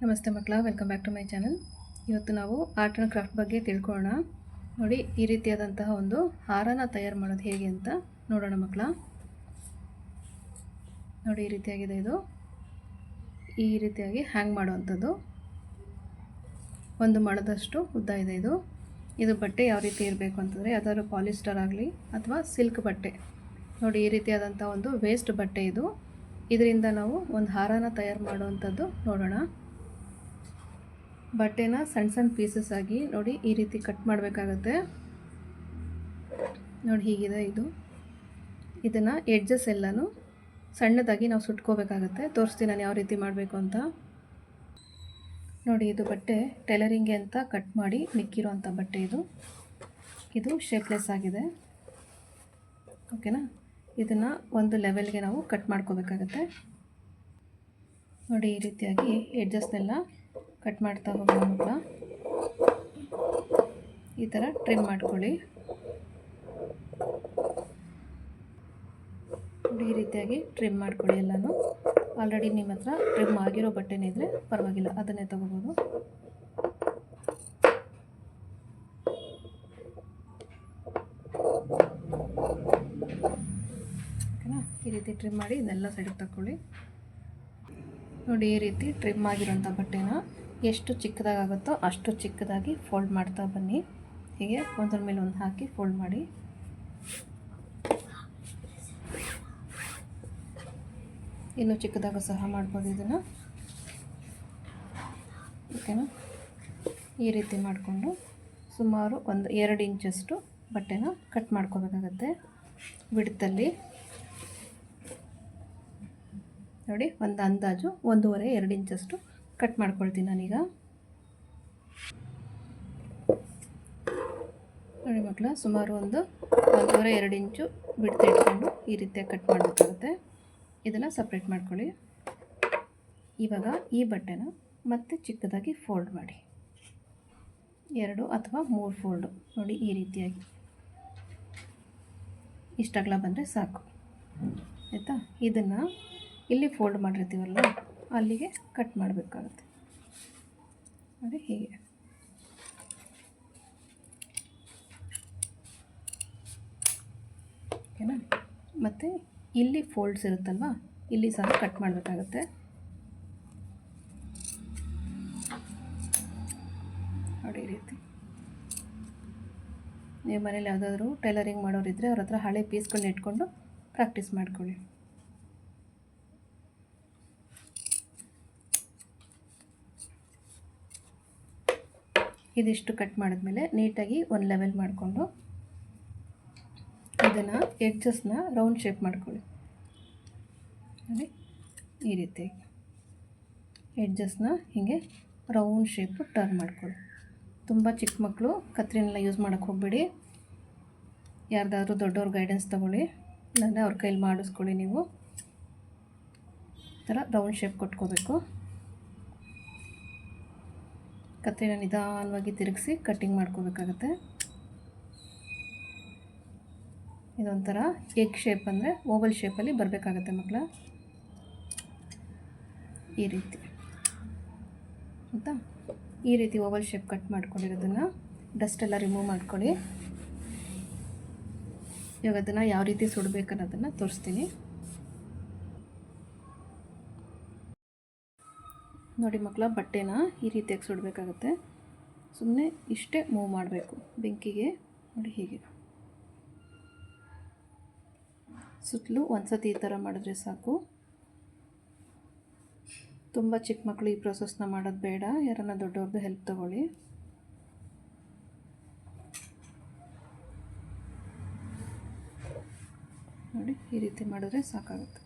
ನಮಸ್ತೆ ಮಕ್ಕಳ welcome back to my channel ಇವತ್ತು ನಾವು ಆರ್ಟ್ ಆ್ಯಂಡ್ ಕ್ರಾಫ್ಟ್ ಬಗ್ಗೆ ತಿಳ್ಕೊಳ್ಳೋಣ. ನೋಡಿ, ಈ ರೀತಿಯಾದಂತಹ ಒಂದು ಹಾರನ ತಯಾರು ಮಾಡೋದು ಹೇಗೆ ಅಂತ ನೋಡೋಣ ಮಕ್ಕಳ. ನೋಡಿ, ಈ ರೀತಿಯಾಗಿದೆ ಇದು. ಈ ರೀತಿಯಾಗಿ ಹ್ಯಾಂಗ್ ಮಾಡುವಂಥದ್ದು. ಒಂದು ಮಳದಷ್ಟು ಉದ್ದ ಇದೆ ಇದು. ಇದು ಬಟ್ಟೆ ಯಾವ ರೀತಿ ಇರಬೇಕು ಅಂತಂದರೆ, ಯಾವ್ದಾದ್ರು ಪಾಲಿಸ್ಟರ್ ಆಗಲಿ ಅಥವಾ ಸಿಲ್ಕ್ ಬಟ್ಟೆ. ನೋಡಿ, ಈ ರೀತಿಯಾದಂಥ ಒಂದು ವೇಸ್ಟ್ ಬಟ್ಟೆ ಇದು. ಇದರಿಂದ ನಾವು ಒಂದು ಹಾರನ ತಯಾರು ಮಾಡುವಂಥದ್ದು ನೋಡೋಣ. ಬಟ್ಟೆನ ಸಣ್ಣ ಸಣ್ಣ ಪೀಸಸ್ ಆಗಿ ನೋಡಿ ಈ ರೀತಿ ಕಟ್ ಮಾಡಬೇಕಾಗತ್ತೆ. ನೋಡಿ ಹೀಗಿದೆ ಇದು. ಇದನ್ನು ಎಡ್ಜಸ್ ಎಲ್ಲನೂ ಸಣ್ಣದಾಗಿ ನಾವು ಸುಟ್ಕೋಬೇಕಾಗತ್ತೆ. ತೋರಿಸ್ತೀನಿ ನಾನು ಯಾವ ರೀತಿ ಮಾಡಬೇಕು ಅಂತ. ನೋಡಿ ಇದು ಬಟ್ಟೆ ಟೈಲರಿಂಗ್ಗೆ ಅಂತ ಕಟ್ ಮಾಡಿ ಮಿಕ್ಕಿರೋಂಥ ಬಟ್ಟೆ ಇದು. ಇದು ಶೇಪ್ಲೆಸ್ ಆಗಿದೆ. ಓಕೆನಾ ಇದನ್ನು ಒಂದು ಲೆವೆಲ್ಗೆ ನಾವು ಕಟ್ ಮಾಡ್ಕೋಬೇಕಾಗತ್ತೆ. ನೋಡಿ ಈ ರೀತಿಯಾಗಿ ಎಡ್ಜಸ್ನೆಲ್ಲ ಕಟ್ ಮಾಡ್ತಾ ಮಕ್ಕಳ ಈ ಥರ ಟ್ರಿಮ್ ಮಾಡ್ಕೊಳ್ಳಿ. ಈ ರೀತಿಯಾಗಿ ಟ್ರಿಮ್ ಮಾಡ್ಕೊಳ್ಳಿ ಎಲ್ಲನೂ. ಆಲ್ರೆಡಿ ನಿಮ್ಮ ಹತ್ರ ಟ್ರಿಮ್ ಆಗಿರೋ ಬಟ್ಟೆನೇ ಇದ್ದರೆ ಪರವಾಗಿಲ್ಲ, ಅದನ್ನೇ ತೊಗೋಬೋದು. ಈ ರೀತಿ ಟ್ರಿಮ್ ಮಾಡಿ ಇದೆಲ್ಲ ಸೈಡ್ ತಗೊಳ್ಳಿ ನೋಡಿ, ಈ ರೀತಿ ಟ್ರಿಮ್ ಆಗಿರೋಂಥ ಬಟ್ಟೆನ. ಎಷ್ಟು ಚಿಕ್ಕದಾಗುತ್ತೋ ಅಷ್ಟು ಚಿಕ್ಕದಾಗಿ ಫೋಲ್ಡ್ ಮಾಡ್ತಾ ಬನ್ನಿ. ಹೀಗೆ ಒಂದರ ಮೇಲೆ ಒಂದು ಹಾಕಿ ಫೋಲ್ಡ್ ಮಾಡಿ. ಇನ್ನೂ ಚಿಕ್ಕದಾಗ ಸಹ ಮಾಡ್ಬೋದು ಇದನ್ನು. ಓಕೆನಾ? ಈ ರೀತಿ ಮಾಡಿಕೊಂಡು ಸುಮಾರು ಒಂದು ಎರಡು ಇಂಚಷ್ಟು ಬಟ್ಟೆನ ಕಟ್ ಮಾಡ್ಕೋಬೇಕಾಗತ್ತೆ. ಬಿಡ್ತಲ್ಲಿ ನೋಡಿ, ಒಂದು ಅಂದಾಜು ಒಂದೂವರೆ, ಎರಡು ಇಂಚಷ್ಟು ಕಟ್ ಮಾಡ್ಕೊಳ್ತೀನಿ ನಾನೀಗ. ನೋಡಿ ಮಕ್ಕಳ, ಸುಮಾರು ಒಂದು ಒಂದೂವರೆ, ಎರಡು ಇಂಚು ಬಿಡ್ತಾ ಇಟ್ಕೊಂಡು ಈ ರೀತಿಯಾಗಿ ಕಟ್ ಮಾಡಬೇಕಾಗುತ್ತೆ. ಇದನ್ನು ಸಪ್ರೇಟ್ ಮಾಡ್ಕೊಳ್ಳಿ. ಇವಾಗ ಈ ಬಟ್ಟೆನ ಮತ್ತೆ ಚಿಕ್ಕದಾಗಿ ಫೋಲ್ಡ್ ಮಾಡಿ. ಎರಡು ಅಥವಾ ಮೂರು ಫೋಲ್ಡು ನೋಡಿ ಈ ರೀತಿಯಾಗಿ. ಇಷ್ಟಾಗಲ ಬಂದರೆ ಸಾಕು. ಆಯಿತಾ? ಇದನ್ನು ಇಲ್ಲಿ ಫೋಲ್ಡ್ ಮಾಡಿರ್ತೀವಲ್ಲ ಅಲ್ಲಿಗೆ ಕಟ್ ಮಾಡಬೇಕಾಗುತ್ತೆ. ನೋಡಿ ಹೀಗೆ. ಓಕೆನಾ? ಮತ್ತು ಇಲ್ಲಿ ಫೋಲ್ಡ್ಸ್ ಇರುತ್ತಲ್ವ? ಇಲ್ಲಿ ಸಹ ಕಟ್ ಮಾಡಬೇಕಾಗತ್ತೆ. ನೋಡಿ ರೀತಿ. ನೀವು ಮನೇಲಿ ಯಾವುದಾದ್ರೂ ಟೈಲರಿಂಗ್ ಮಾಡೋರಿದ್ದರೆ ಅವ್ರ ಹತ್ರ ಹಳೆ ಪೀಸ್ಗಳನ್ನ ಇಟ್ಕೊಂಡು ಪ್ರಾಕ್ಟೀಸ್ ಮಾಡ್ಕೊಳ್ಳಿ. ಇದಿಷ್ಟು ಕಟ್ ಮಾಡಿದ್ಮೇಲೆ ನೀಟಾಗಿ ಒಂದು ಲೆವೆಲ್ ಮಾಡಿಕೊಂಡು ಇದನ್ನು ಎಡ್ಜಸ್ನ ರೌಂಡ್ ಶೇಪ್ ಮಾಡ್ಕೊಳ್ಳಿ. ನೋಡಿ, ಈ ರೀತಿ ಎಡ್ಜಸ್ನ ಹೀಗೆ ರೌಂಡ್ ಶೇಪು ಟರ್ನ್ ಮಾಡ್ಕೊಳ್ಳಿ. ತುಂಬ ಚಿಕ್ಕ ಮಕ್ಕಳು ಕತ್ರಿನೆಲ್ಲ ಯೂಸ್ ಮಾಡೋಕ್ಕೆ ಹೋಗ್ಬೇಡಿ. ಯಾರ್ದಾದ್ರೂ ದೊಡ್ಡವ್ರ ಗೈಡೆನ್ಸ್ ತೊಗೊಳ್ಳಿ. ಇಲ್ಲಾಂದರೆ ಅವ್ರ ಕೈಲಿ ಮಾಡಿಸ್ಕೊಳ್ಳಿ ನೀವು. ಈ ಥರ ರೌಂಡ್ ಶೇಪ್ ಕೊಟ್ಕೋಬೇಕು. ಕತ್ರಿನ ನಿಧಾನವಾಗಿ ತಿರುಗಿಸಿ ಕಟ್ಟಿಂಗ್ ಮಾಡ್ಕೋಬೇಕಾಗತ್ತೆ. ಇದೊಂಥರ ಎಗ್ ಶೇಪ್ ಅಂದರೆ ಓವಲ್ ಶೇಪಲ್ಲಿ ಬರಬೇಕಾಗತ್ತೆ ಮಕ್ಕಳ. ಈ ರೀತಿ. ಆಯಿತಾ? ಈ ರೀತಿ ಓವಲ್ ಶೇಪ್ ಕಟ್ ಮಾಡ್ಕೊಂಡಿರೋದನ್ನು ಡಸ್ಟ್ ಎಲ್ಲ ರಿಮೂವ್ ಮಾಡ್ಕೊಳ್ಳಿ. ಇವಾಗ ಅದನ್ನು ಯಾವ ರೀತಿ ಸುಡಬೇಕು ಅನ್ನೋದನ್ನು ತೋರಿಸ್ತೀನಿ. ನೋಡಿ ಮಕ್ಕಳ, ಬಟ್ಟೆನ ಈ ರೀತಿಯಾಗಿ ಸುಡಬೇಕಾಗತ್ತೆ. ಸುಮ್ಮನೆ ಇಷ್ಟೇ ಮೂವ್ ಮಾಡಬೇಕು. ಬೆಂಕಿಗೆ, ನೋಡಿ ಹೀಗೆ. ಸುತ್ತಲೂ ಒಂದು ಸತಿ ಈ ಥರ ಮಾಡಿದ್ರೆ ಸಾಕು. ತುಂಬ ಚಿಕ್ಕ ಮಕ್ಕಳು ಈ ಪ್ರೊಸೆಸ್ನ ಮಾಡೋದು ಬೇಡ. ಯಾರನ್ನ ದೊಡ್ಡವ್ರದ್ದು ಹೆಲ್ಪ್ ತಗೊಳ್ಳಿ. ನೋಡಿ, ಈ ರೀತಿ ಮಾಡಿದ್ರೆ ಸಾಕಾಗುತ್ತೆ.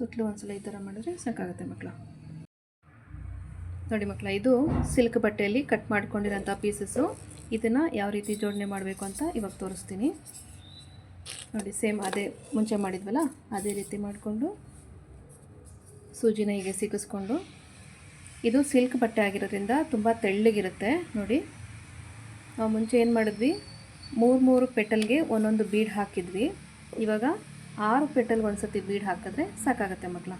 ಸುತ್ತಲೂ ಒಂದ್ಸಲ ಈ ಥರ ಮಾಡಿದ್ರೆ ಸಾಕಾಗುತ್ತೆ ಮಕ್ಕಳ. ನೋಡಿ ಮಕ್ಕಳ, ಇದು ಸಿಲ್ಕ್ ಬಟ್ಟೆಯಲ್ಲಿ ಕಟ್ ಮಾಡ್ಕೊಂಡಿರೋಂಥ ಪೀಸಸ್ಸು. ಇದನ್ನು ಯಾವ ರೀತಿ ಜೋಡಣೆ ಮಾಡಬೇಕು ಅಂತ ಇವಾಗ ತೋರಿಸ್ತೀನಿ. ನೋಡಿ, ಸೇಮ್ ಅದೇ ಮುಂಚೆ ಮಾಡಿದ್ವಲ್ಲ, ಅದೇ ರೀತಿ ಮಾಡಿಕೊಂಡು ಸೂಜಿನ ಹೀಗೆ ಸಿಗಿಸ್ಕೊಂಡು. ಇದು ಸಿಲ್ಕ್ ಬಟ್ಟೆ ಆಗಿರೋದ್ರಿಂದ ತುಂಬ ತೆಳ್ಳಗಿರುತ್ತೆ, ನೋಡಿ. ನಾವು ಮುಂಚೆ ಏನು ಮಾಡಿದ್ವಿ? ಮೂರು ಮೂರು ಪೆಟಲ್ಗೆ ಒಂದೊಂದು ಬೀಡ್ ಹಾಕಿದ್ವಿ. ಇವಾಗ ಆರು ಪೆಟಲ್ಗೆ ಒಂದು ಸತಿ ಬೀಡ್ ಹಾಕಿದ್ರೆ ಸಾಕಾಗತ್ತೆ ಮಕ್ಕಳ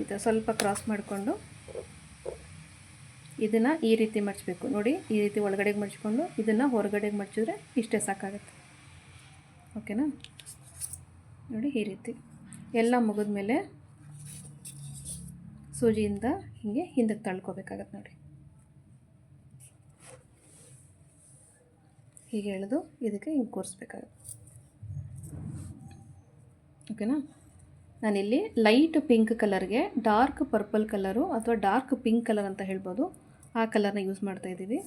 ಈ ಸ್ವಲ್ಪ ಕ್ರಾಸ್ ಮಾಡಿಕೊಂಡು ಇದನ್ನು ಈ ರೀತಿ ಮಡಚಬೇಕು ನೋಡಿ, ಈ ರೀತಿ ಒಳಗಡೆಗೆ ಮಡಚ್ಕೊಂಡು ಇದನ್ನು ಹೊರಗಡೆಗೆ ಮಡಚಿದ್ರೆ ಇಷ್ಟೇ ಸಾಕಾಗುತ್ತೆ. ಓಕೆನಾ? ನೋಡಿ, ಈ ರೀತಿ. ಎಲ್ಲ ಮುಗಿದ್ಮೇಲೆ ಸೂಜಿಯಿಂದ ಹೀಗೆ ಹಿಂದಕ್ಕೆ ತಳ್ಕೋಬೇಕಾಗತ್ತೆ ನೋಡಿ. ಹೀಗೆ ಎಳೆದು ಇದಕ್ಕೆ ಹಿಂಗೆ ಕೂರಿಸ್ಬೇಕಾಗತ್ತೆ. ಓಕೆನಾ? ನಾನಿಲ್ಲಿ ಲೈಟ್ ಪಿಂಕ್ ಕಲರ್ಗೆ ಡಾರ್ಕ್ ಪರ್ಪಲ್ ಕಲರು ಅಥವಾ ಡಾರ್ಕ್ ಪಿಂಕ್ ಕಲರ್ ಅಂತ ಹೇಳ್ಬೋದು. ಆ ಕಲರ್ನ ಯೂಸ್ ಮಾಡ್ತಾ ಇದ್ದೀವಿ.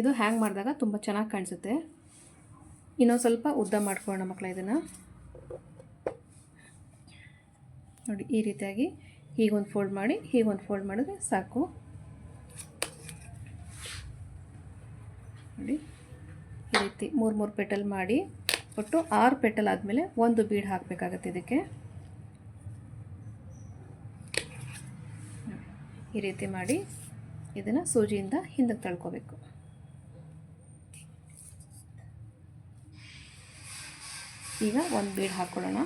ಇದು ಹ್ಯಾಂಗ್ ಮಾಡಿದಾಗ ತುಂಬ ಚೆನ್ನಾಗಿ ಕಾಣಿಸುತ್ತೆ. ಇನ್ನೊಂದು ಸ್ವಲ್ಪ ಉದ್ದ ಮಾಡ್ಕೊಳ್ಳೋಣ ಮಕ್ಕಳ ಇದನ್ನು. ನೋಡಿ, ಈ ರೀತಿಯಾಗಿ ಹೀಗೊಂದು ಫೋಲ್ಡ್ ಮಾಡಿ ಹೀಗೊಂದು ಫೋಲ್ಡ್ ಮಾಡಿದ್ರೆ ಸಾಕು. ನೋಡಿ, ಈ ರೀತಿ ಮೂರು ಮೂರು ಪೆಟಲ್ ಮಾಡಿ. ಒಟ್ಟು ಆರು ಪೆಟಲ್ ಆದಮೇಲೆ ಒಂದು ಬೀಡ್ ಹಾಕಬೇಕಾಗತ್ತೆ ಇದಕ್ಕೆ. ಈ ರೀತಿ ಮಾಡಿ ಇದನ್ನು ಸೂಜಿಯಿಂದ ಹಿಂದಕ್ಕೆ ತಳ್ಕೋಬೇಕು. ಈಗ ಒಂದು ಬೀಡ್ ಹಾಕ್ಕೊಳ್ಳೋಣ.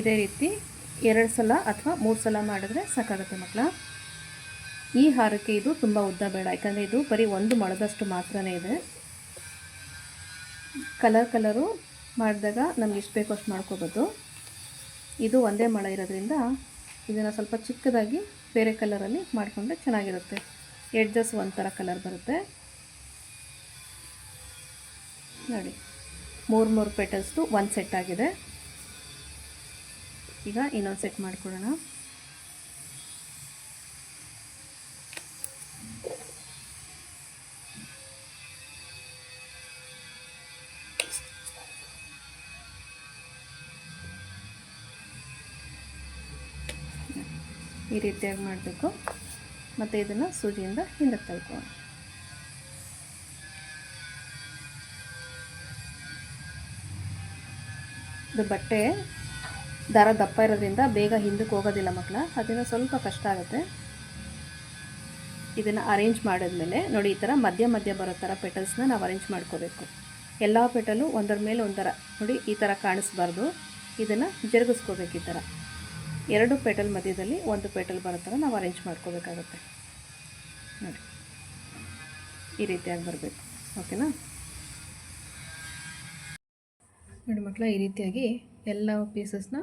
ಇದೇ ರೀತಿ ಎರಡು ಸಲ ಅಥವಾ ಮೂರು ಸಲ ಮಾಡಿದ್ರೆ ಸಾಕಾಗುತ್ತೆ ಮಕ್ಕಳ. ಈ ಹಾರಕ್ಕೆ ಇದು ತುಂಬ ಉದ್ದ ಬೇಡ, ಯಾಕಂದರೆ ಇದು ಬರೀ ಒಂದು ಮೊಳದಷ್ಟು ಮಾತ್ರನೇ ಇದೆ. ಕಲರ್ ಕಲರು ಮಾಡಿದಾಗ ನಮ್ಗೆ ಎಷ್ಟು ಬೇಕೋ ಅಷ್ಟು ಮಾಡ್ಕೋಬೋದು. ಇದು ಒಂದೇ ಮಳೆ ಇರೋದ್ರಿಂದ ಇದನ್ನು ಸ್ವಲ್ಪ ಚಿಕ್ಕದಾಗಿ ಬೇರೆ ಕಲರಲ್ಲಿ ಮಾಡಿಕೊಂಡ್ರೆ ಚೆನ್ನಾಗಿರುತ್ತೆ. ಎಡ್ಜಸ್ ಒಂಥರ ಕಲರ್ ಬರುತ್ತೆ. ನೋಡಿ, ಮೂರು ಮೂರು ಪೆಟಲ್ಸ್ದು ಒಂದು ಸೆಟ್ ಆಗಿದೆ. ಈಗ ಇನ್ನೊಂದು ಸೆಟ್ ಮಾಡ್ಕೊಡೋಣ ಈ ರೀತಿಯಾಗಿ ಮಾಡಬೇಕು. ಮತ್ತು ಇದನ್ನು ಸೂಜಿಯಿಂದ ಹಿಂದೆ ತಳ್ಕೊಳ್ಳೋಣ. ಇದು ಬಟ್ಟೆ ದಾರ ದಪ್ಪ ಇರೋದ್ರಿಂದ ಬೇಗ ಹಿಂದಕ್ಕೆ ಹೋಗೋದಿಲ್ಲ ಮಕ್ಕಳ. ಅದರಿಂದ ಸ್ವಲ್ಪ ಕಷ್ಟ ಆಗುತ್ತೆ. ಇದನ್ನು ಅರೇಂಜ್ ಮಾಡಿದ್ಮೇಲೆ ನೋಡಿ ಈ ಥರ ಮಧ್ಯ ಮಧ್ಯ ಬರೋ ಥರ ಪೆಟಲ್ಸ್ನ ನಾವು ಅರೇಂಜ್ ಮಾಡ್ಕೋಬೇಕು. ಎಲ್ಲ ಪೆಟಲು ಒಂದರ ಮೇಲೆ ಒಂಥರ ನೋಡಿ ಈ ಥರ ಕಾಣಿಸ್ಬಾರ್ದು. ಇದನ್ನು ಜರುಗಿಸ್ಕೋಬೇಕು ಈ ಥರ ಎರಡು ಪೆಟಲ್ ಮಧ್ಯದಲ್ಲಿ ಒಂದು ಪೆಟಲ್ ಬರೋ ಥರ ನಾವು ಅರೇಂಜ್ ಮಾಡ್ಕೋಬೇಕಾಗುತ್ತೆ. ನೋಡಿ. ಈ ರೀತಿಯಾಗಿ ಬರಬೇಕು. ಓಕೆನಾ ನೋಡಿ ಮಕ್ಕಳ, ಈ ರೀತಿಯಾಗಿ ಎಲ್ಲ ಪೀಸಸ್ನ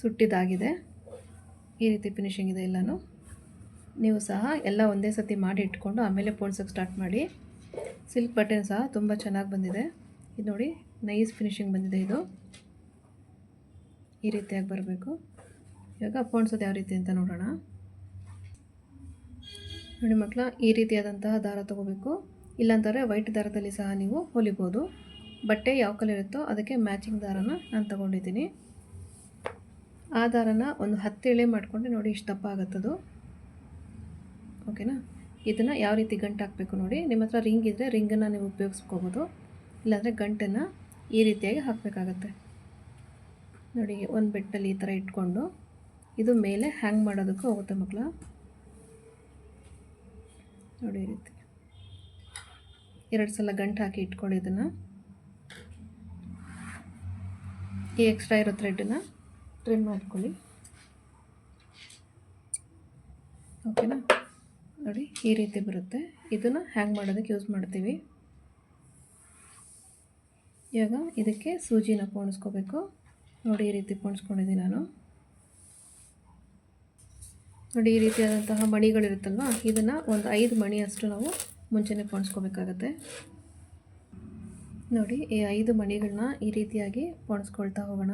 ಸುಟ್ಟಿದ್ದಾಗಿದೆ ಈ ರೀತಿ ಫಿನಿಶಿಂಗ್ ಇದೆ ಎಲ್ಲನೂ. ನೀವು ಸಹ ಎಲ್ಲ ಒಂದೇ ಸತಿ ಮಾಡಿ ಇಟ್ಕೊಂಡು ಆಮೇಲೆ ಪೋಣಿಸೋಕೆ ಸ್ಟಾರ್ಟ್ ಮಾಡಿ. ಸಿಲ್ಕ್ ಬಟನ್ ಸಹ ತುಂಬ ಚೆನ್ನಾಗಿ ಬಂದಿದೆ. ಇದು ನೋಡಿ ನೈಸ್ ಫಿನಿಶಿಂಗ್ ಬಂದಿದೆ ಇದು. ಈ ರೀತಿಯಾಗಿ ಬರಬೇಕು. ಇವಾಗ ಪೋಣ್ಸೋದು ಯಾವ ರೀತಿ ಅಂತ ನೋಡೋಣ. ನೋಡಿ ಮಕ್ಕಳ ಈ ರೀತಿಯಾದಂತಹ ದಾರ ತೊಗೋಬೇಕು. ಇಲ್ಲಾಂದರೆ ವೈಟ್ ದಾರದಲ್ಲಿ ಸಹ ನೀವು ಹೊಲಿಬೋದು. ಬಟ್ಟೆ ಯಾವ ಕಲರ್ ಇರುತ್ತೋ ಅದಕ್ಕೆ ಮ್ಯಾಚಿಂಗ್ ದಾರನ ನಾನು ತೊಗೊಂಡಿದ್ದೀನಿ. ಆ ದಾರನ ಒಂದು ಹತ್ತು ಎಳೆ ಮಾಡಿಕೊಂಡ್ರೆ ನೋಡಿ ಇಷ್ಟು ದಪ್ಪ ಆಗುತ್ತದು. ಓಕೆನಾ ಇದನ್ನು ಯಾವ ರೀತಿ ಗಂಟು ಹಾಕಬೇಕು ನೋಡಿ. ನಿಮ್ಮ ಹತ್ರ ರಿಂಗ್ ಇದ್ದರೆ ರಿಂಗನ್ನು ನೀವು ಉಪಯೋಗಿಸ್ಕೋಬೋದು. ಇಲ್ಲಾಂದರೆ ಗಂಟನ್ನು ಈ ರೀತಿಯಾಗಿ ಹಾಕಬೇಕಾಗತ್ತೆ. ನೋಡಿ, ಒಂದು ಬೆಟ್ಟಲ್ಲಿ ಈ ಥರ ಇಟ್ಕೊಂಡು ಇದು ಮೇಲೆ ಹ್ಯಾಂಗ್ ಮಾಡೋದಕ್ಕೂ ಹೋಗುತ್ತೆ ಮಕ್ಕಳ ನೋಡಿ ಈ ರೀತಿ. ಎರಡು ಸಲ ಗಂಟು ಹಾಕಿ ಇಟ್ಕೊಳ್ಳಿ ಇದನ್ನು. ಈ ಎಕ್ಸ್ಟ್ರಾ ಇರೋ ಥ್ರೆಡ್ಡನ್ನು ಟ್ರಿಮ್ ಮಾಡ್ಕೊಳ್ಳಿ. ಓಕೆನಾ ನೋಡಿ, ಈ ರೀತಿ ಬರುತ್ತೆ. ಇದನ್ನು ಹ್ಯಾಂಗ್ ಮಾಡೋದಕ್ಕೆ ಯೂಸ್ ಮಾಡ್ತೀವಿ. ಇವಾಗ ಇದಕ್ಕೆ ಸೂಜಿನ ಪೋಣಿಸ್ಕೋಬೇಕು. ನೋಡಿ, ಈ ರೀತಿ ಪೋಣಿಸ್ಕೊಂಡಿದ್ದೀನಿ ನಾನು. ನೋಡಿ, ಈ ರೀತಿಯಾದಂತಹ ಮಣಿಗಳಿರುತ್ತಲ್ವ? ಇದನ್ನು ಒಂದು ಐದು ಮಣಿ ಅಷ್ಟು ನಾವು ಮುಂಚೆನೇ ಪೋಣಿಸ್ಕೋಬೇಕಾಗತ್ತೆ. ನೋಡಿ, ಈ ಐದು ಮಣಿಗಳನ್ನ ಈ ರೀತಿಯಾಗಿ ಪೋಣಿಸ್ಕೊಳ್ತಾ ಹೋಗೋಣ.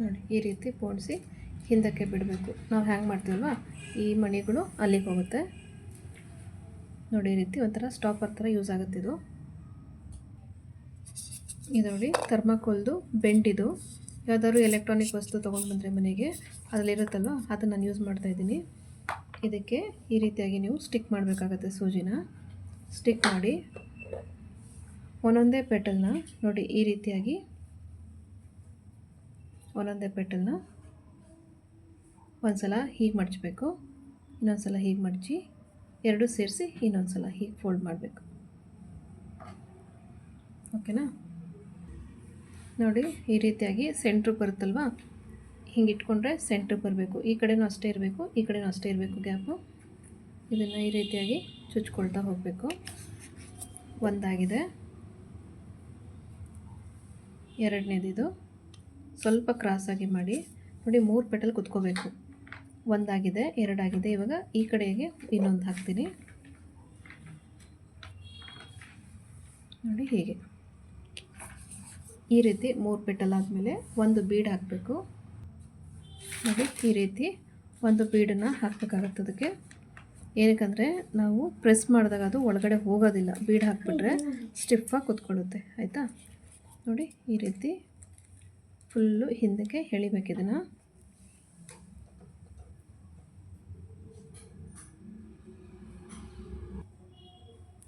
ನೋಡಿ, ಈ ರೀತಿ ಪೋಣಿಸಿ ಹಿಂದಕ್ಕೆ ಬಿಡಬೇಕು. ನಾವು ಹ್ಯಾಂಗೆ ಮಾಡ್ತೀವಲ್ವ? ಈ ಮಣಿಗಳು ಅಲ್ಲಿಗೆ ಹೋಗುತ್ತೆ. ನೋಡಿ, ಈ ರೀತಿ ಒಂಥರ ಸ್ಟಾಪರ್ ಥರ ಯೂಸ್ ಆಗುತ್ತೆ ಇದು ನೋಡಿ, ಥರ್ಮಾಕೋಲ್ದು ಬೆಂಡಿದು ಯಾವುದಾದ್ರು ಎಲೆಕ್ಟ್ರಾನಿಕ್ ವಸ್ತು ತೊಗೊಂಡು ಬಂದರೆ ಮನೆಗೆ, ಅದರಲ್ಲಿರುತ್ತಲ್ವ? ಅದನ್ನು ನಾನು ಯೂಸ್ ಮಾಡ್ತಾಯಿದ್ದೀನಿ ಇದಕ್ಕೆ ಈ ರೀತಿಯಾಗಿ ನೀವು ಸ್ಟಿಕ್ ಮಾಡಬೇಕಾಗತ್ತೆ ಸೂಜಿನ. ಸ್ಟಿಕ್ ಮಾಡಿ ಒಂದೊಂದೇ ಪೆಟಲ್ನ ನೋಡಿ, ಈ ರೀತಿಯಾಗಿ ಒಂದೊಂದೇ ಪೆಟಲ್ನ ಒಂದು ಸಲ ಹೀಗೆ ಮಡಚಬೇಕು. ಇನ್ನೊಂದು ಸಲ ಹೀಗೆ ಮಡಚಿ, ಎರಡು ಸೇರಿಸಿ ಇನ್ನೊಂದು ಸಲ ಹೀಗೆ ಫೋಲ್ಡ್ ಮಾಡಬೇಕು. ಓಕೆನಾ ನೋಡಿ, ಈ ರೀತಿಯಾಗಿ ಸೆಂಟ್ರ್ ಬರುತ್ತಲ್ವಾ? ಹಿಂಗೆ ಇಟ್ಕೊಂಡ್ರೆ ಸೆಂಟ್ರ್ ಬರಬೇಕು. ಈ ಕಡೆನೂ ಅಷ್ಟೇ ಇರಬೇಕು, ಈ ಕಡೆನೂ ಅಷ್ಟೇ ಇರಬೇಕು ಗ್ಯಾಪು ಇದನ್ನು ಈ ರೀತಿಯಾಗಿ ಚುಚ್ಕೊಳ್ತಾ ಹೋಗಬೇಕು. ಒಂದಾಗಿದೆ. ಎರಡನೇದಿದು. ಸ್ವಲ್ಪ ಕ್ರಾಸಾಗಿ ಮಾಡಿ. ನೋಡಿ, ಮೂರು ಪೆಟಲ್ ಕುತ್ಕೋಬೇಕು. ಒಂದಾಗಿದೆ, ಎರಡಾಗಿದೆ. ಇವಾಗ ಈ ಕಡೆಗೆ ಇನ್ನೊಂದು ಹಾಕ್ತೀನಿ. ನೋಡಿ, ಹೀಗೆ. ಈ ರೀತಿ ಮೂರು ಪೆಟಲ್ ಆದಮೇಲೆ ಒಂದು ಬೀಡ್ ಹಾಕಬೇಕು. ನೋಡಿ, ಈ ರೀತಿ ಒಂದು ಬೀಡನ್ನು ಹಾಕಬೇಕಾಗತ್ತೆ ಅದಕ್ಕೆ. ಏನಕ್ಕಂದರೆ, ನಾವು ಪ್ರೆಸ್ ಮಾಡಿದಾಗ ಅದು ಒಳಗಡೆ ಹೋಗೋದಿಲ್ಲ. ಬೀಡ್ ಹಾಕ್ಬಿಟ್ರೆ ಸ್ಟಿಫಾಗಿ ಕುತ್ಕೊಳ್ಳುತ್ತೆ. ಆಯಿತಾ? ನೋಡಿ, ಈ ರೀತಿ ಫುಲ್ಲು ಹಿಂದಕ್ಕೆ ಎಳಿಬೇಕಿದನ್ನು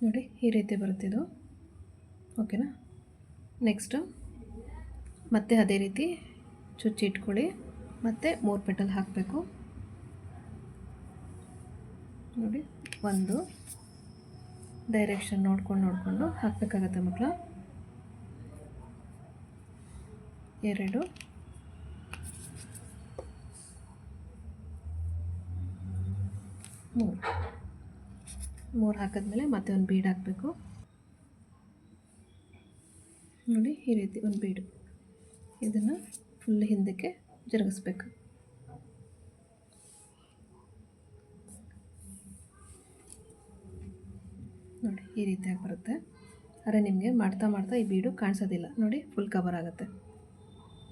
ನೋಡಿ, ಈ ರೀತಿ ಬರುತ್ತಿದ್ದು ಓಕೆನಾ? ನೆಕ್ಸ್ಟು ಮತ್ತೆ ಅದೇ ರೀತಿ ಚುಚ್ಚಿ ಇಟ್ಕೊಳ್ಳಿ. ಮತ್ತು ಮೂರು ಪೆಟಲ್ ಹಾಕಬೇಕು. ನೋಡಿ, ಒಂದು ಡೈರೆಕ್ಷನ್ ನೋಡ್ಕೊಂಡು ನೋಡಿಕೊಂಡು ಹಾಕಬೇಕಾಗತ್ತೆ ಮಕ್ಕಳು ಎರಡು. ಮೂರು. ಮೂರು ಹಾಕಿದ್ಮೇಲೆ ಮತ್ತೆ ಒಂದು ಬೀಡ್ ಹಾಕಬೇಕು. ನೋಡಿ, ಈ ರೀತಿ ಒಂದು ಬೀಡು ಇದನ್ನು ಫುಲ್ ಹಿಂದಕ್ಕೆ ಜರುಗಿಸ್ಬೇಕು. ನೋಡಿ, ಈ ರೀತಿಯಾಗಿ ಬರುತ್ತೆ. ಆದರೆ ನಿಮಗೆ ಮಾಡ್ತಾ ಮಾಡ್ತಾ ಈ ಬೀಡು ಕಾಣಿಸೋದಿಲ್ಲ. ನೋಡಿ ಫುಲ್ ಕವರ್ ಆಗುತ್ತೆ.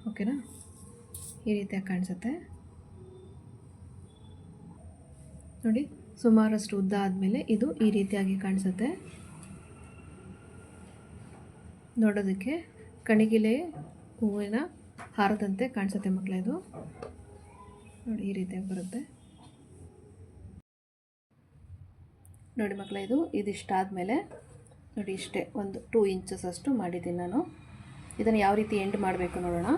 ಓಕೆನಾ ಈ ರೀತಿಯಾಗಿ ಕಾಣಿಸುತ್ತೆ. ನೋಡಿ, ಸುಮಾರಷ್ಟು ಉದ್ದ ಆದಮೇಲೆ ಇದು ಈ ರೀತಿಯಾಗಿ ಕಾಣಿಸುತ್ತೆ. ನೋಡೋದಕ್ಕೆ ಕಣಿಗಿಲೆ ಹೂವಿನ ಹಾರದಂತೆ ಕಾಣಿಸುತ್ತೆ ಮಕ್ಕಳ ಇದು. ನೋಡಿ, ಈ ರೀತಿಯಾಗಿ ಬರುತ್ತೆ. ನೋಡಿ ಮಕ್ಕಳ ಇದು, ಇದಿಷ್ಟಾದಮೇಲೆ ನೋಡಿ ಇಷ್ಟೇ, ಒಂದು ಟೂ ಇಂಚಸ್ ಅಷ್ಟು ಮಾಡಿದ್ದೀನಿ ನಾನು. ಇದನ್ನು ಯಾವ ರೀತಿ ಎಂಡ್ ಮಾಡಬೇಕು ನೋಡೋಣ.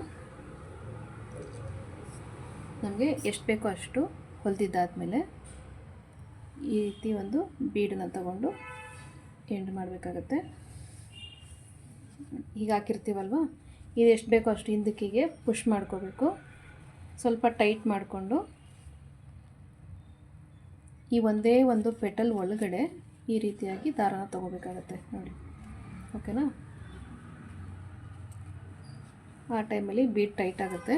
ನಮಗೆ ಎಷ್ಟು ಬೇಕೋ ಅಷ್ಟು ಹೊಲಿದಿದ್ದಾದಮೇಲೆ ಈ ರೀತಿ ಒಂದು ಬೀಡನ್ನ ತಗೊಂಡು ಎಂಡ್ ಮಾಡಬೇಕಾಗತ್ತೆ. ಈಗ ಹಾಕಿರ್ತೀವಲ್ವ? ಇದು ಎಷ್ಟು ಬೇಕೋ ಅಷ್ಟು ಹಿಂದಕ್ಕಿಗೆ ಪುಷ್ ಮಾಡ್ಕೋಬೇಕು. ಸ್ವಲ್ಪ ಟೈಟ್ ಮಾಡಿಕೊಂಡು ಈ ಒಂದೇ ಒಂದು ಪೆಟಲ್ ಒಳಗಡೆ ಈ ರೀತಿಯಾಗಿ ದಾರನ ತೊಗೋಬೇಕಾಗತ್ತೆ ನೋಡಿ. ಓಕೆನಾ? ಆ ಟೈಮಲ್ಲಿ ಬೀಟ್ ಟೈಟ್ ಆಗುತ್ತೆ.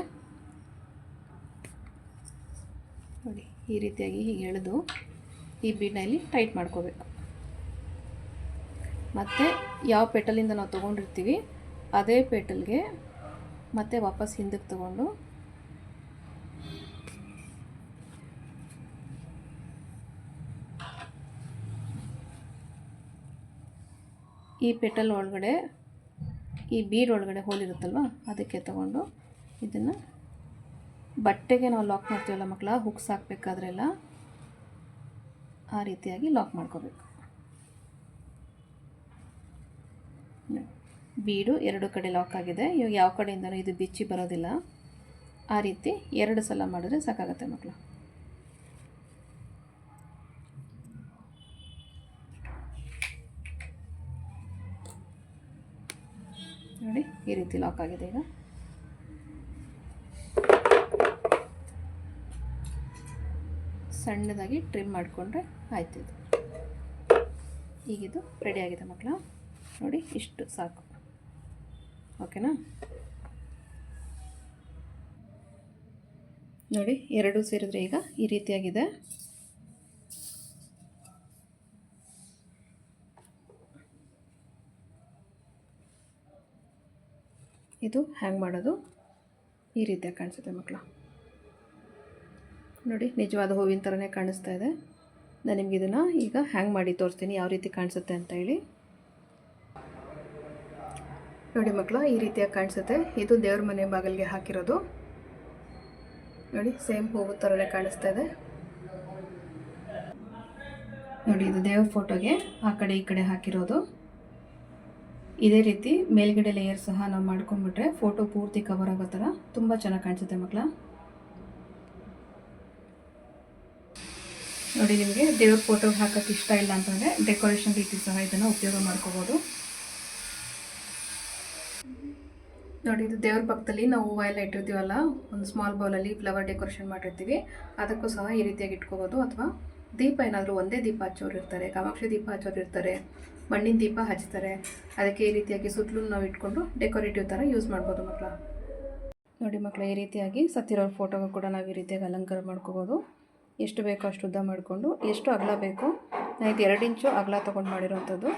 ನೋಡಿ, ಈ ರೀತಿಯಾಗಿ ಹೀಗೆ ಎಳೆದು ಈ ಬೀಡ್ನಲ್ಲಿ ಟೈಟ್ ಮಾಡ್ಕೋಬೇಕು. ಮತ್ತು ಯಾವ ಪೆಟಲಿಂದ ನಾವು ತೊಗೊಂಡಿರ್ತೀವಿ? ಅದೇ ಪೇಟಲ್ಗೆ ಮತ್ತೆ ವಾಪಸ್ ಹಿಂದಕ್ಕೆ ತಗೊಂಡು. ಈ ಪೆಟಲ್ ಒಳಗಡೆ, ಈ ಬೀಡ್ ಒಳಗಡೆ ಹೋಲಿರುತ್ತಲ್ವ ಅದಕ್ಕೆ ತಗೊಂಡು ಇದನ್ನು ಬಟ್ಟೆಗೆ ನಾವು ಲಾಕ್ ಮಾಡ್ತೀವಲ್ಲ ಮಕ್ಕಳ, ಹುಕ್ಸ್ ಹಾಕಬೇಕಾದ್ರೆಲ್ಲ ಆ ರೀತಿಯಾಗಿ ಲಾಕ್ ಮಾಡ್ಕೋಬೇಕು. ಬೀಡು ಎರಡು ಕಡೆ ಲಾಕ್ ಆಗಿದೆ. ಇವಾಗ ಯಾವ ಕಡೆಯಿಂದಲೂ ಇದು ಬಿಚ್ಚಿ ಬರೋದಿಲ್ಲ. ಆ ರೀತಿ ಎರಡು ಸಲ ಮಾಡಿದ್ರೆ ಸಾಕಾಗತ್ತೆ ಮಕ್ಕಳು ನೋಡಿ, ಈ ರೀತಿ ಲಾಕ್ ಆಗಿದೆ ಈಗ. ಸಣ್ಣದಾಗಿ ಟ್ರಿಮ್ ಮಾಡಿಕೊಂಡ್ರೆ ಆಯ್ತು ಇದು. ಈಗಿದು ಆಗಿದೆ ಮಕ್ಕಳ ನೋಡಿ, ಇಷ್ಟು ಸಾಕು. ಓಕೆನಾ? ನೋಡಿ, ಎರಡೂ ಸೇರಿದ್ರೆ ಈಗ ಈ ರೀತಿಯಾಗಿದೆ. ಇದು ಹ್ಯಾಂಗ್ ಮಾಡೋದು. ಈ ರೀತಿಯಾಗಿ ಕಾಣಿಸುತ್ತೆ ಮಕ್ಕಳು. ನೋಡಿ, ನಿಜವಾದ ಹೂವಿನ ಥರನೇ ಕಾಣಿಸ್ತಾ ಇದೆ. ನಾನು ನಿಮ್ಗೆ ಇದನ್ನು ಈಗ ಹ್ಯಾಂಗ್ ಮಾಡಿ ತೋರಿಸ್ತೀನಿ, ಯಾವ ರೀತಿ ಕಾಣಿಸುತ್ತೆ ಅಂತ ಹೇಳಿ. ನೋಡಿ ಮಕ್ಕಳು, ಈ ರೀತಿಯಾಗಿ ಕಾಣಿಸುತ್ತೆ. ಇದು ದೇವ್ರ ಮನೆ ಬಾಗಿಲಿಗೆ ಹಾಕಿರೋದು. ನೋಡಿ, ಸೇಮ್ ಹೂವು ಥರನೇ ಕಾಣಿಸ್ತಾ ಇದೆ. ನೋಡಿ, ಇದು ದೇವ್ರ ಫೋಟೋಗೆ ಆ ಕಡೆ ಈ ಕಡೆ ಹಾಕಿರೋದು. ಇದೇ ರೀತಿ ಮೇಲ್ಗಡೆ ಲೇಯರ್ ಸಹ ನಾವು ಮಾಡ್ಕೊಂಡ್ಬಿಟ್ರೆ ಫೋಟೋ ಪೂರ್ತಿ ಕವರ್ ಆಗೋ ಥರ ತುಂಬ ಚೆನ್ನಾಗಿ ಕಾಣಿಸುತ್ತೆ ಮಕ್ಕಳ. ನೋಡಿ, ನಿಮಗೆ ದೇವ್ರ ಫೋಟೋಗೆ ಹಾಕೋಕ್ಕೆ ಇಷ್ಟ ಇಲ್ಲ ಅಂತಂದರೆ ಡೆಕೋರೇಷನ್ ರೀತಿ ಸಹ ಇದನ್ನು ಉಪಯೋಗ ಮಾಡ್ಕೋಬೋದು. ನೋಡಿ, ಇದು ದೇವ್ರ ಪಕ್ಕದಲ್ಲಿ ನಾವು ಹೂವು ಎಲ್ಲ ಇಟ್ಟಿರ್ತೀವಲ್ಲ, ಒಂದು ಸ್ಮಾಲ್ ಬೌಲಲ್ಲಿ ಫ್ಲವರ್ ಡೆಕೋರೇಷನ್ ಮಾಡಿರ್ತೀವಿ. ಅದಕ್ಕೂ ಸಹ ಈ ರೀತಿಯಾಗಿ ಇಟ್ಕೋಬೋದು. ಅಥವಾ ದೀಪ ಏನಾದರೂ ಒಂದೇ ದೀಪ ಹಚ್ಚೋರು ಇರ್ತಾರೆ, ಕಾಮಾಕ್ಷಿ ದೀಪ ಹಚ್ಚೋರು ಇರ್ತಾರೆ, ಮಣ್ಣಿನ ದೀಪ ಹಚ್ತಾರೆ. ಅದಕ್ಕೆ ಈ ರೀತಿಯಾಗಿ ಸುತ್ತಲೂ ನಾವು ಇಟ್ಕೊಂಡು ಡೆಕೋರೇಟಿವ್ ಥರ ಯೂಸ್ ಮಾಡ್ಬೋದು ಮಕ್ಕಳ. ನೋಡಿ ಮಕ್ಕಳ, ಈ ರೀತಿಯಾಗಿ ಸತ್ತಿರೋರ ಫೋಟೋಗೂ ಕೂಡ ನಾವು ಈ ರೀತಿಯಾಗಿ ಅಲಂಕಾರ ಮಾಡ್ಕೋಬೋದು. ಎಷ್ಟು ಬೇಕೋ ಅಷ್ಟು ಉದ್ದ ಮಾಡಿಕೊಂಡು, ಎಷ್ಟು ಅಗಲ ಬೇಕು, ನಾನು ಇದು ಎರಡು ಇಂಚು ಅಗಲ ತೊಗೊಂಡು ಮಾಡಿರೋವಂಥದ್ದು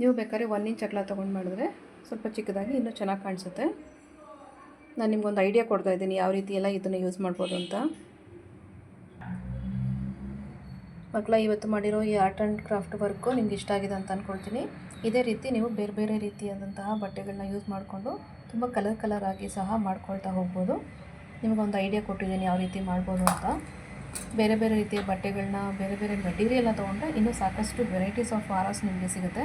ನೀವು ಬೇಕಾದ್ರೆ ಒನ್ ಇಂಚ್ ಅಗಲ ತೊಗೊಂಡು ಮಾಡಿದ್ರೆ ಸ್ವಲ್ಪ ಚಿಕ್ಕದಾಗಿ ಇನ್ನೂ ಚೆನ್ನಾಗಿ ಕಾಣಿಸುತ್ತೆ. ನಾನು ನಿಮ್ಗೊಂದು ಐಡಿಯಾ ಕೊಡ್ತಾ ಇದ್ದೀನಿ, ಯಾವ ರೀತಿ ಎಲ್ಲ ಇದನ್ನು ಯೂಸ್ ಮಾಡ್ಬೋದು ಅಂತ. ಮಕ್ಕಳ ಇವತ್ತು ಮಾಡಿರೋ ಈ ಆರ್ಟ್ ಆ್ಯಂಡ್ ಕ್ರಾಫ್ಟ್ ವರ್ಕು ನಿಮ್ಗೆ ಇಷ್ಟ ಆಗಿದೆ ಅಂತ ಅಂದ್ಕೊಳ್ತೀನಿ ಇದೇ ರೀತಿ ನೀವು ಬೇರೆ ಬೇರೆ ರೀತಿಯಾದಂತಹ ಬಟ್ಟೆಗಳನ್ನ ಯೂಸ್ ಮಾಡಿಕೊಂಡು ತುಂಬ ಕಲರ್ ಕಲರ್ ಆಗಿ ಸಹ ಮಾಡ್ಕೊಳ್ತಾ ಹೋಗ್ಬೋದು. ನಿಮಗೊಂದು ಐಡಿಯಾ ಕೊಟ್ಟಿದ್ದೀನಿ ಯಾವ ರೀತಿ ಮಾಡ್ಬೋದು ಅಂತ. ಬೇರೆ ಬೇರೆ ರೀತಿಯ ಬಟ್ಟೆಗಳನ್ನ, ಬೇರೆ ಬೇರೆ ಮೆಟೀರಿಯಲ್ನ ತೊಗೊಂಡ್ರೆ ಇನ್ನೂ ಸಾಕಷ್ಟು ವೆರೈಟೀಸ್ ಆಫ್ ಆರಸ್ ನಿಮಗೆ ಸಿಗುತ್ತೆ.